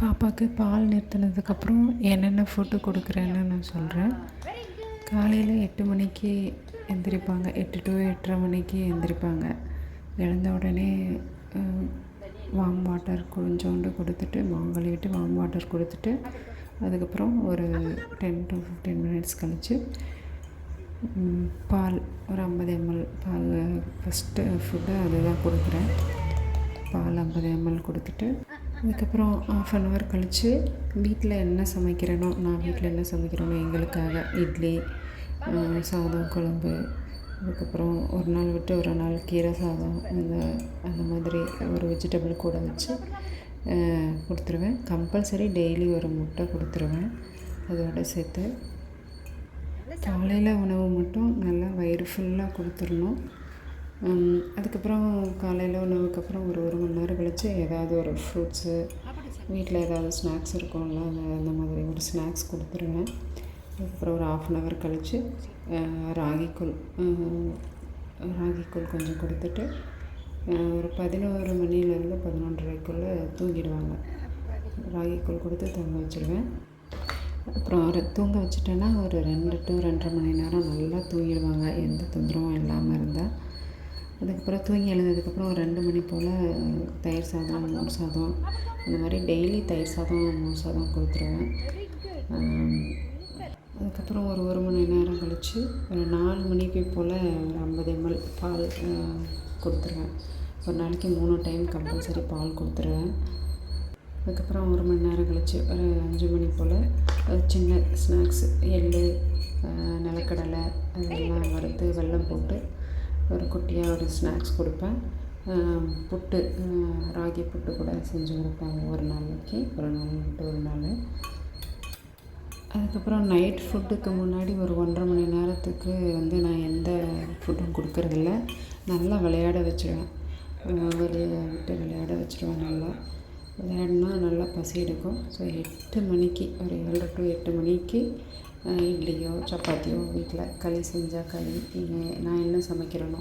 பாப்பாவுக்கு பால் நிறுத்தினதுக்கப்புறம் என்னென்ன ஃபுட்டு கொடுக்குறேன்னு நான் சொல்கிறேன் காலையில் எட்டு மணிக்கு எந்திரிப்பாங்க. எட்டு டு எட்டரை மணிக்கு எந்திரிப்பாங்க. எழுந்த உடனே வார்ம் வாட்டர் கொஞ்சோண்டு கொடுத்துட்டு முகம் கழுவிட்டு வார்ம் வாட்டர் கொடுத்துட்டு அதுக்கப்புறம் ஒரு டென் டு ஃபிஃப்டீன் மினிட்ஸ் கழித்து பால் ஒரு ஐம்பது எம்எல் பால் ஃபஸ்ட்டு ஃபுட்டு அதுதான் கொடுக்குறேன். பால் ஐம்பது எம்எல் கொடுத்துட்டு அதுக்கப்புறம் ஆஃப் அன் ஹவர் கழித்து வீட்டில் என்ன சமைக்கிறேனோ நான் வீட்டில் என்ன சமைக்கிறேனோ எங்களுக்காக இட்லி சாதம் குழம்பு அதுக்கப்புறம் ஒரு நாள் விட்டு ஒரு நாள் கீரை சாதம் இந்த அந்த மாதிரி ஒரு வெஜிடபிள் கூட வச்சு கொடுத்துருவேன். கம்பல்சரி டெய்லி ஒரு முட்டை கொடுத்துருவேன். அதோட சேர்த்து காலையில் உணவு மட்டும் நல்லா வயிறு ஃபுல்லாக கொடுத்துடணும். அதுக்கப்புறம் காலையில் உணவுக்கப்புறம் ஒரு ஒரு மணி நேரம் கழித்து ஏதாவது ஒரு ஃப்ரூட்ஸு வீட்டில் ஏதாவது ஸ்நாக்ஸ் இருக்கும்ல அந்த மாதிரி ஒரு ஸ்நாக்ஸ் கொடுத்துருவேன். அதுக்கப்புறம் ஒரு ஆஃப் அன் ஹவர் கழித்து ராகிக்கூழ் ராகிக்கூழ் கொஞ்சம் கொடுத்துட்டு ஒரு பதினோரு மணிலேருந்து பதினொன்றரைக்குள்ளே தூங்கிடுவாங்க. ராகிக்கூழ் கொடுத்து தூங்க வச்சுருவேன். அப்புறம் ஒரு தூங்க வச்சுட்டேன்னா ஒரு ரெண்டு டு ரெண்டரை மணி நேரம் நல்லா தூங்கிடுவாங்க. எந்த தொந்தரவும் இல்லாமல் இருந்தால் அதுக்கப்புறம் தூங்கி எழுந்ததுக்கப்புறம் ஒரு ரெண்டு மணி போல் தயிர் சாதம் மோர் சாதம் அந்த மாதிரி டெய்லி தயிர் சாதம் மோர் சாதம் கொடுத்துருவேன். அதுக்கப்புறம் ஒரு ஒரு மணி நேரம் கழித்து ஒரு நாலு மணிக்கு போல் ஒரு ஐம்பது எம்எல் பால் கொடுத்துருவேன். ஒரு நாளைக்கு மூணு டைம் கம்பல்சரி பால் கொடுத்துருவேன். அதுக்கப்புறம் ஒரு மணி நேரம் கழித்து ஒரு அஞ்சு மணி போல் சின்ன ஸ்நாக்ஸ் எள் நிலக்கடலை அதெல்லாம் வறுத்து வெல்லம் போட்டு ஒரு குட்டியாக ஒரு ஸ்நாக்ஸ் கொடுப்பேன். புட்டு ராகி புட்டு கூட செஞ்சு கொடுப்பாங்க ஒரு நாளைக்கு ஒரு நாள் விட்டு ஒரு நாள். அதுக்கப்புறம் நைட் ஃபுட்டுக்கு முன்னாடி ஒரு ஒன்றரை மணி நேரத்துக்கு வந்து நான் எந்த ஃபுட்டும் கொடுக்கறதில்ல. நல்லா விளையாட வச்சுருவேன். வெளியே விட்டு விளையாட வச்சுருவேன் நல்லா. விளையாடினா நல்லா பசி எடுக்கும். ஸோ எட்டு மணிக்கு ஒரு ஏழு டு எட்டு மணிக்கு இட்லியோ சப்பாத்தியோ வீட்டில் களி செஞ்சால் களி நான் என்ன சமைக்கிறேனோ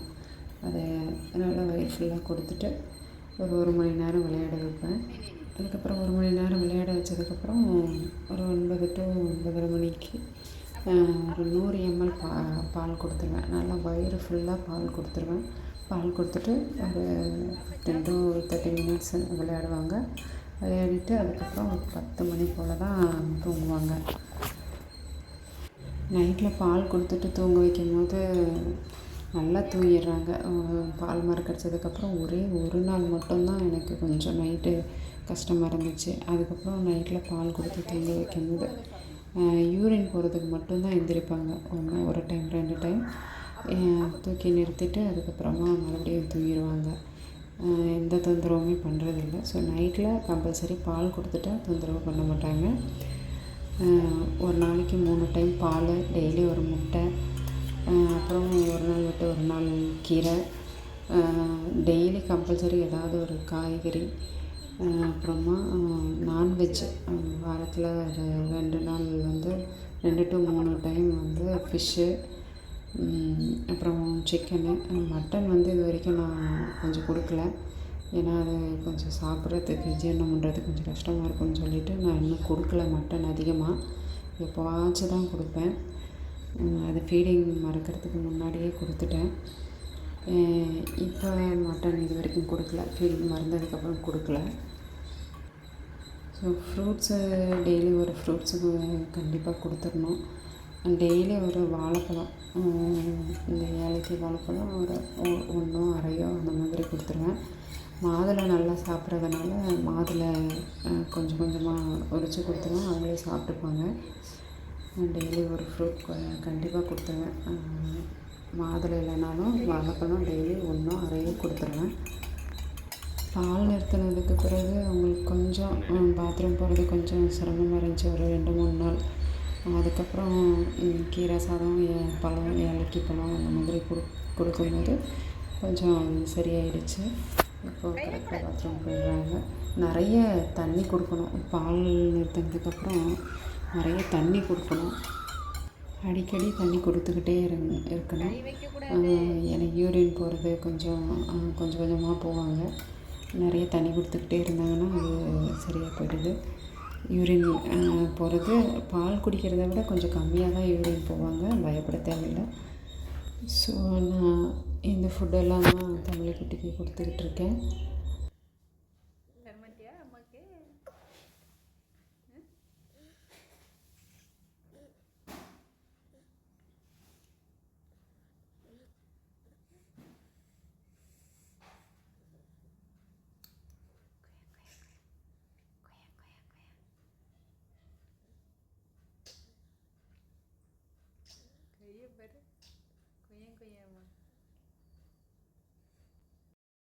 அதை நல்லா வயிறு ஃபுல்லாக கொடுத்துட்டு ஒரு ஒரு மணி நேரம் விளையாட வைப்பேன். அதுக்கப்புறம் ஒரு மணி நேரம் விளையாட வச்சதுக்கப்புறம் ஒரு ஒன்பது டு ஒன்பதரை மணிக்கு ஒரு நூறு எம்எல் பா பால் கொடுத்துருவேன். நல்லா வயிறு ஃபுல்லாக பால் கொடுத்துருவேன். பால் கொடுத்துட்டு ஒரு ஃபிஃப்டீன் டு தேர்ட்டி மினிட்ஸ் விளையாடுவாங்க. விளையாடிட்டு அதுக்கப்புறம் ஒரு பத்து மணி போல் தான் தூங்குவாங்க. நைட்டில் பால் கொடுத்துட்டு தூங்க வைக்கும்போது நல்லா தூங்கிடுறாங்க. பால் மறக்கடிச்சதுக்கப்புறம் ஒரே ஒரு நாள் மட்டும்தான் எனக்கு கொஞ்சம் நைட்டு கஷ்டமாக இருந்துச்சு. அதுக்கப்புறம் நைட்டில் பால் கொடுத்து தூங்க வைக்கும்போது யூரின் போகிறதுக்கு மட்டும்தான் எந்திரிப்பாங்க. ஒன்று ஒரு டைம் ரெண்டு டைம். தூக்கி நிறுத்திட்டு அதுக்கப்புறமா மறுபடியும் தூங்கிடுவாங்க. எந்த தொந்தரவுமே பண்ணுறதில்ல ஸோ நைட்டில் கம்பல்சரி பால் கொடுத்துட்டா தொந்தரவு பண்ண மாட்டாங்க. ஒரு நாளைக்கு மூணு டைம் பால் டெய்லி ஒரு முட்டை அப்புறம் ஒரு நாள் விட்டு ஒரு நாள் கீரை டெய்லி கம்பல்சரி ஏதாவது ஒரு காய்கறி அப்புறமா நான்வெஜ். வாரத்தில் ரெண்டு நாள் வந்து ரெண்டு டு மூணு டைம் வந்து ஃபிஷ்ஷு அப்புறம் சிக்கனு மட்டன் வந்து இது வரைக்கும் நான் கொஞ்சம் கொடுக்கல. ஏன்னா அது கொஞ்சம் சாப்பிட்றதுக்கு ஜீரணம் பண்ணுறதுக்கு கொஞ்சம் கஷ்டமாக இருக்கும்னு சொல்லிவிட்டு நான் இன்னும் கொடுக்கல மட்டன் அதிகமாக எப்போவாச்சும் தான் கொடுப்பேன். அது ஃபீடிங் மறக்கிறதுக்கு முன்னாடியே கொடுத்துட்டேன். இப்போ மட்டன் இது வரைக்கும் கொடுக்கல. ஃபீடிங் மறந்ததுக்கப்புறம் கொடுக்கல. ஸோ ஃப்ரூட்ஸு டெய்லி ஒரு ஃப்ரூட்ஸுக்கு கண்டிப்பாக கொடுத்துடணும். டெய்லி ஒரு வாழைப்பழம். இந்த ஏலக்கி வாழைப்பழம் ஒரு ஒன்றோ அரையோ அந்த மாதிரி கொடுத்துருவேன். மாதுளை நல்லா சாப்பிட்றதுனால மாதுளை கொஞ்சம் கொஞ்சமாக உரித்து கொடுத்துருவேன். அவங்களே சாப்பிட்டுப்பாங்க. டெய்லி ஒரு ஃப்ரூட் கண்டிப்பாக கொடுத்துருவேன். மாதுளை இல்லைனாலும் வாழைப்பழம் டெய்லி ஒன்றும் அரையோ கொடுத்துருவேன். பால் நிறுத்தினதுக்கு பிறகு அவங்களுக்கு கொஞ்சம் பாத்ரூம் போகிறது கொஞ்சம் சிரமமாக இருந்துச்சு. ஒரு ரெண்டு மூணு நாள். அதுக்கப்புறம் கீரை சாதம் பழம் ஏலக்கி பழம் அந்த மாதிரி கொடு கொடுக்கும்போது கொஞ்சம் சரியாயிடுச்சு. இப்போ கரெக்டாக பாத்ரூம் போயிடுறாங்க. நிறைய தண்ணி கொடுக்கணும். பால் நிறுத்தினதுக்கப்புறம் நிறைய தண்ணி கொடுக்கணும். அடிக்கடி தண்ணி கொடுத்துக்கிட்டே இருங்க இருக்கணும். எனக்கு யூரின் போகிறது கொஞ்சம் கொஞ்சம் கொஞ்சமாக போவாங்க. நிறைய தண்ணி கொடுத்துக்கிட்டே இருந்தாங்கன்னா அது சரியாக போயிடுது. யூரின் போகிறது பால் குடிக்கிறத விட கொஞ்சம் கம்மியாக தான் யூரின் போவாங்க. பயப்பட தேவையில்லை. ஸோ நான் இந்த ஃபுட்டெல்லாம் தான் தமிழ் குட்டிக்கு கொடுத்துக்கிட்டு இருக்கேன் கொய்யா கொய்யாமா